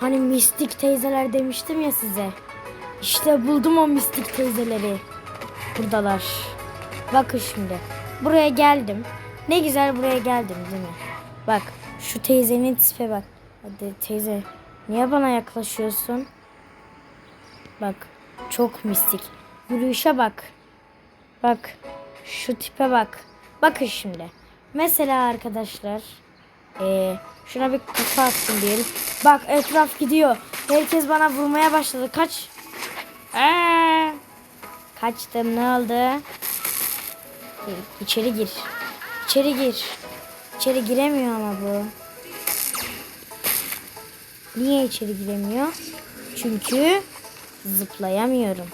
Hani mistik teyzeler demiştim ya size. İşte buldum o mistik teyzeleri. Buradalar. Bakın şimdi. Buraya geldim. Ne güzel buraya geldim değil mi? Bak şu teyzenin tipe bak. Hadi teyze niye bana yaklaşıyorsun? Bak çok mistik. Yürüyüşe bak. Bak şu tipe bak. Bakın şimdi. Mesela arkadaşlar ee, şuna bir kafa attım diyelim. Bak etraf gidiyor. Herkes bana vurmaya başladı. Kaç. Aa! Kaçtım ne oldu? Ee, İçeri gir. İçeri gir. İçeri giremiyor ama bu. Niye içeri giremiyor? Çünkü zıplayamıyorum.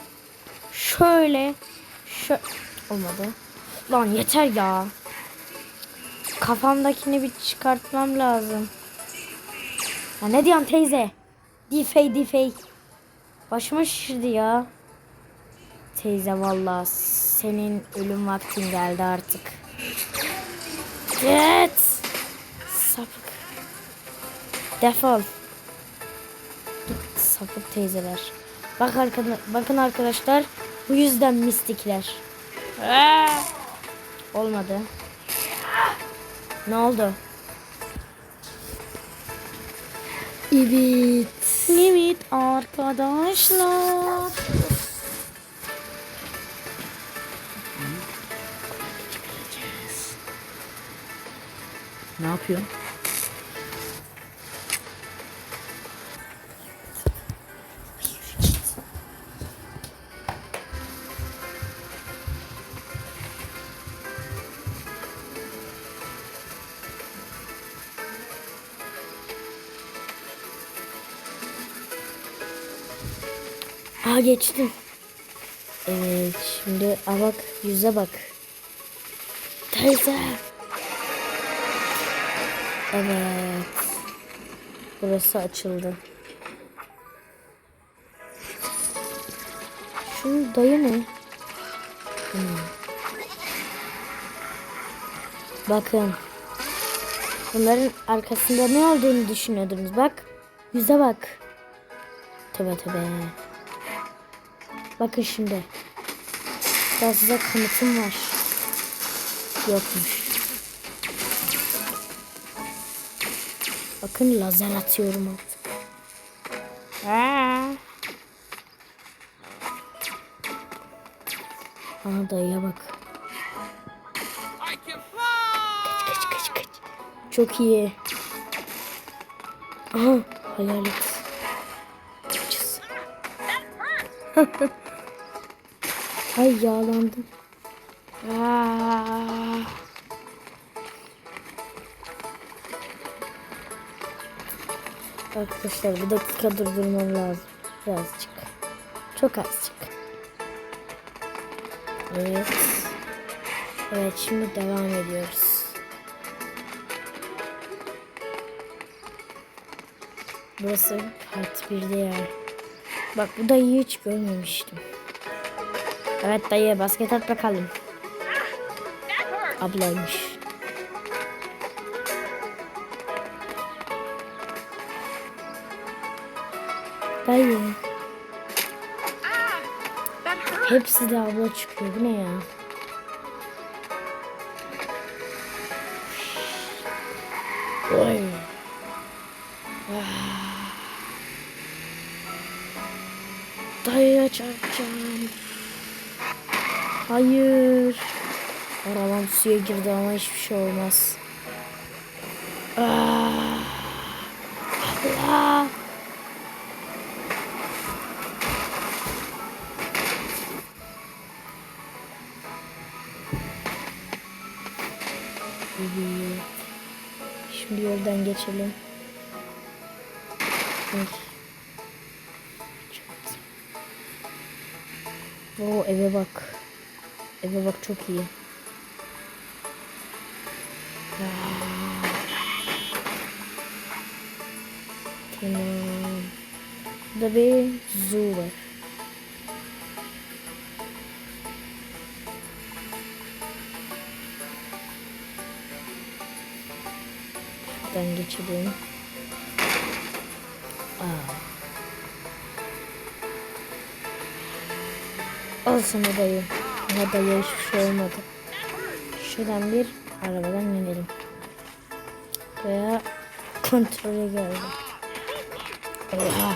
Şöyle. Şö olmadı. Lan yeter ya. Kafamdakini bir çıkartmam lazım. Ya ne diyorsun teyze? Difey difey. Başıma şişirdi ya. Teyze vallahi senin ölüm vaktin geldi artık. Git. Sapık. Defol. Sapık teyzeler. Bak arkada, bakın arkadaşlar bu yüzden mistikler. Olmadı. Ne oldu? Evet. Evet arkadaşlar. Ne yapıyorsun? Aa geçtim. Evet şimdi aa bak yüze bak. Teyze. Evet. Burası açıldı. Şu dayı ne? Hmm. Bakın. Bunların arkasında ne olduğunu düşünüyordunuz. Bak. Yüze bak. Tövbe tövbe. Bakın şimdi. Daha size kanıtım var. Yokmuş. Bakın lazer atıyorum artık. Aa. Ana dayıya bak. Kaç kaç kaç kaç. Çok iyi. Aha hayalet. Kaçız. Ay yağlandım. Aa. Arkadaşlar bir dakika durdurmam lazım. Birazcık. Çok azıcık. Evet. Evet şimdi devam ediyoruz. Burası part 1'de yani. Bak bu dayıyı hiç görmemiştim. Evet dayı basket at bakalım. Ablaymış. Dayı. Hepsi de abla çıkıyor. Bu ne ya? Oy. Ah. Dayıya çarpacağım. Hayır. Arabam suya girdi ama hiçbir şey olmaz. Ah. Allah. Şimdi yoldan geçelim. Oo eve bak. Eve bak çok iyi. Tamam. Burada bir zoo var. Şuradan geçelim. Aa. Al sana dayı. Ama dayı hiçbir şey olmadı. Şuradan bir arabadan inelim. Veya kontrole geldim. Oha.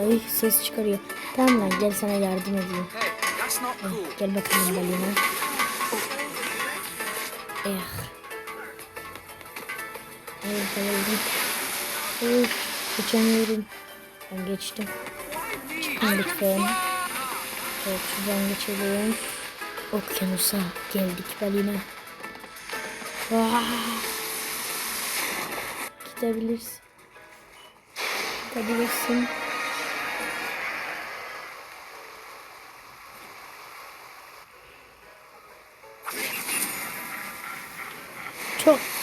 Ay ses çıkarıyor. Tamam lan gel sana yardım edeyim. Hey, cool. Gel bakalım balina. Eh. Evet bayıldım. Uf, geçemiyorum. Ben geçtim. Çıkın lütfen. Evet şuradan geçelim. Okyanusa geldik balina. Vah. Gidebilirsin. Gidebilirsin. Çok.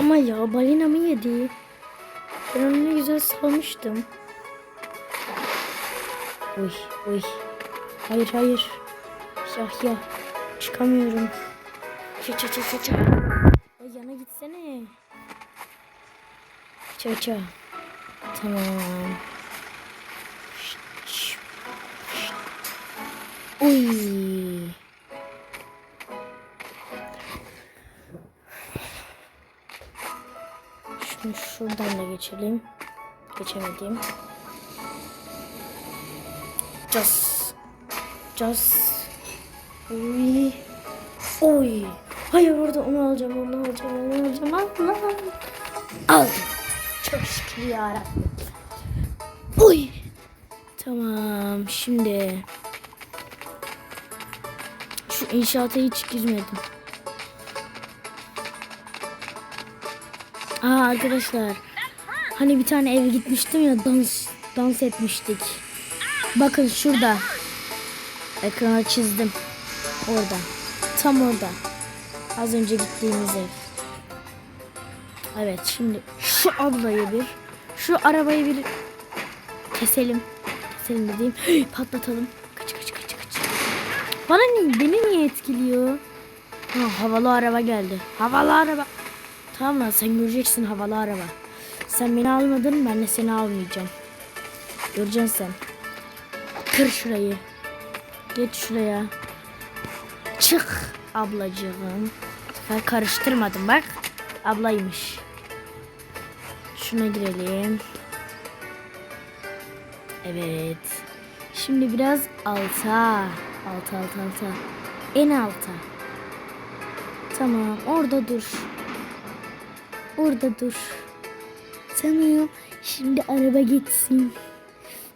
Ama ya balina mı yedi? Ben onu ne güzel salmıştım. Uy uy. Hayır hayır. Yahya. Çıkamıyorum. Ça ça ça ça ça. Ya yana gitsene. Ça ça. Tamam. Uy. Şunu şuradan da geçelim. Geçemedim. Cas. Cas. Uy. Oy. Hayır orada onu alacağım, onu alacağım, onu alacağım. Allah. Aldım. Çok şükür yarabbim. Uy. Tamam şimdi. Şu inşaata hiç girmedim. Aa arkadaşlar. Hani bir tane eve gitmiştim ya dans dans etmiştik. Bakın şurada. Ekrana çizdim. Orada. Tam orada. Az önce gittiğimiz ev. Evet şimdi şu ablayı bir şu arabayı bir keselim. Keselim dediğim patlatalım. Kaç kaç kaç kaç. Bana ne, beni niye etkiliyor? Ha, havalı araba geldi. Havalı araba. Tamam sen göreceksin havalı araba. Sen beni almadın ben de seni almayacağım. Göreceksin sen. Kır şurayı. Geç şuraya. Çık ablacığım. Ben karıştırmadım bak. Ablaymış. Şuna girelim. Evet. Şimdi biraz alta. Alta alta alta. En alta. Tamam orada dur. Orada dur. Tamam. Şimdi araba gitsin.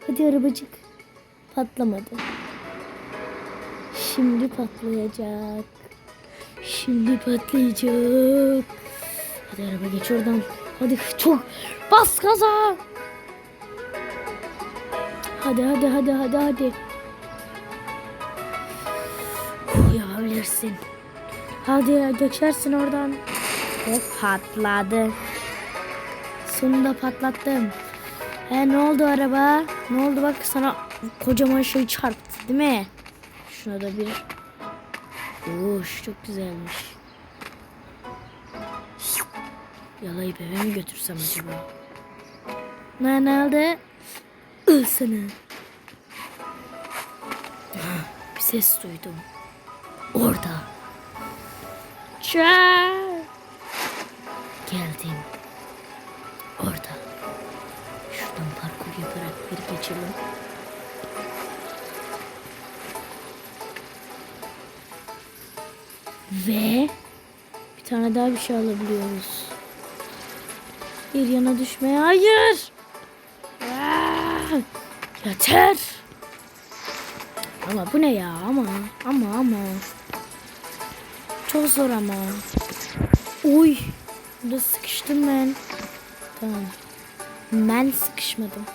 Hadi arabacık. Patlamadı. Şimdi patlayacak. Şimdi patlayacak. Hadi araba geç oradan. Hadi çok bas gaza. Hadi hadi hadi hadi hadi. Yapabilirsin. Hadi geçersin oradan. Ve patladı. Sonunda patlattım. He ne oldu araba? Ne oldu bak sana kocaman şey çarptı değil mi? Şuna da bir. Uş çok güzelmiş. Yalayıp eve mi götürsem acaba? Ne ne oldu? Al sana. Bir ses duydum. Orada. Çaa. Geldim. Orada. Şuradan parkur yaparak bir geçelim. Ve bir tane daha bir şey alabiliyoruz. Bir yana düşmeye hayır. Aa, yeter. Ama bu ne ya ama ama ama. Çok zor ama. Uy. Burada sıkıştım ben. Tamam. Ben sıkışmadım.